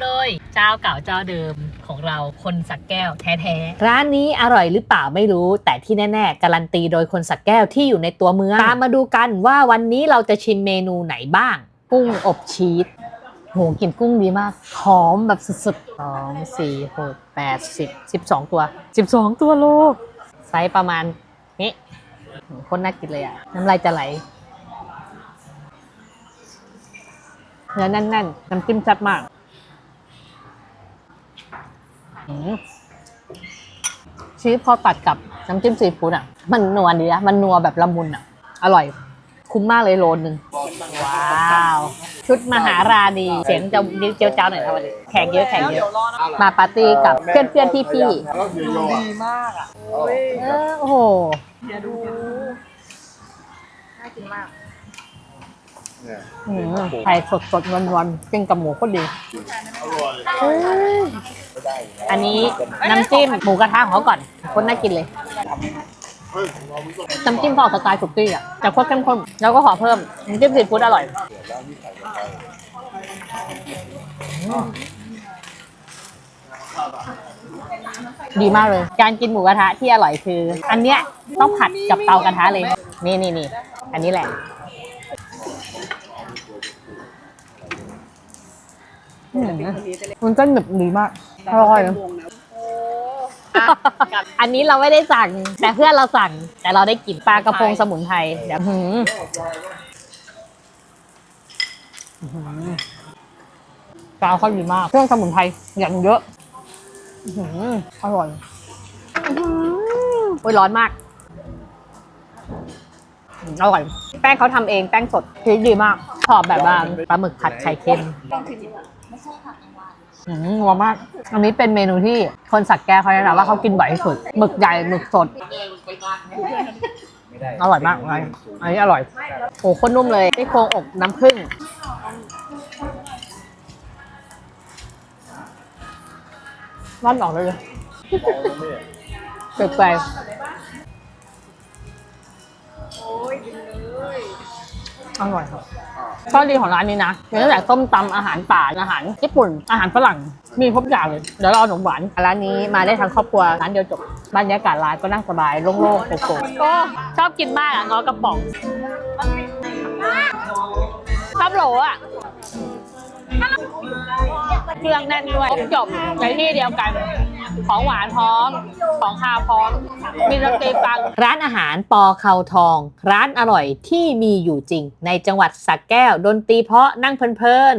ำเลย เจ้าเก่าเจ้าเดิมของเราคนสักแก้วแท้ๆ ร้านนี้อร่อยหรือเปล่าไม่รู้ แต่ที่แน่ๆ การันตีโดยคนสักแก้วที่อยู่ในตัวเมืองตามมาดูกันว่าวันนี้เราจะชิมเมนูไหนบ้าง กุ้งอบชีสโหกลิ่นกุ้งดีมากหอมแบบสุดๆสองสี่หกแปดสิบสิบสองตัวสิบสองตัวโลไซส์ประมาณนี้คนน่ากินเลยอะน้ำลายจะไหลเนื้อแน่นๆ น้ำจิ้มชัดมากอืม ชีสพอตัดกับน้ำจิ้มซีฟู้ดอะ มันนัวดีนะ มันนัวแบบละมุนอะ อร่อย คุ้มมากเลยโลนหนึ่งว้าว ชุดมหาราณี เสียงจะดิ้วเจียวจ้าวหน่อยครับวันนี้แขกเยอะแขกเยอะ มาปาร์ตี้กับเพื่อนเพื่อนพี่พี่ดูดีมากอะโอ้ยๆเออโอ้โหเดี๋ยวดู น่ากินมากอืมไข่สดสดๆวันๆกินกับหมูก็ดีเอ้ยอันนี้น้ำจิ้มหมูกระทะของเขาก่อน คนน่ากินเลย น้ำจิ้มพอสไตล์สุกี้อะแต่โคตรเข้มข้น แล้วก็ขอเพิ่มน้ำจิ้มซีฟู้ดอร่อยอืมดีมากเลย การกินหมูกระทะที่อร่อยคือ อันเนี้ยต้องผัดกับเตากระทะเลย นี่นี่นี่ อันนี้แหละมันก็หนึบดีมาก อร่อยนะอันนี้เราไม่ได้สั่ง แต่เพื่อนเราสั่ง แต่เราได้กินปลากระพงสมุนไพรเดี๋ยวหืมปลาเขาดีมาก เครื่องสมุนไพรอย่างเยอะอื้อหืออร่อยอื้อหือโอ้ยร้อนมากอืมอร่อย แป้งเขาทำเองแป้งสดชีสดีมากชอบแบบว่าปลาหมึกผัดไข่เค็มอืมนั วมาก อันนี้เป็นเมนูที่คนสักแก้วเขาแนะนำว่าเขากินบ่อยที่สุด หมึกใหญ่หมึกสด อร่อยมากเลยอันนี้อร่อยโอ้โหโคนนุ่มเลยที่โครงอกน้ำผึ้งร่อนออกเลยเกิดไปอร่อยครับ ข้อดีของร้านนี้นะมีตั้งแต่ส้มตำอาหารป่าอาหารญี่ปุ่นอาหารฝรั่งมีครบอย่างเลยเดี๋ยวเราเอาขนมหวานร้านนี้มาได้ทั้งครอบครัวร้านเดียวจบบรรยากาศร้านก็นั่งสบายโล่งๆโปร่งๆก็ชอบกินมากอะงอกระป๋องชอบโหลอะเครื่องแน่นด้วยครบจบในที่เดียวกัน ของหวานพร้อม ของคาวพร้อม มีดนตรีฟัง ร้านอาหารปอเขาทอง ร้านอร่อยที่มีอยู่จริง ในจังหวัดสักแก้ว ดนตรีเพราะนั่งเพลิน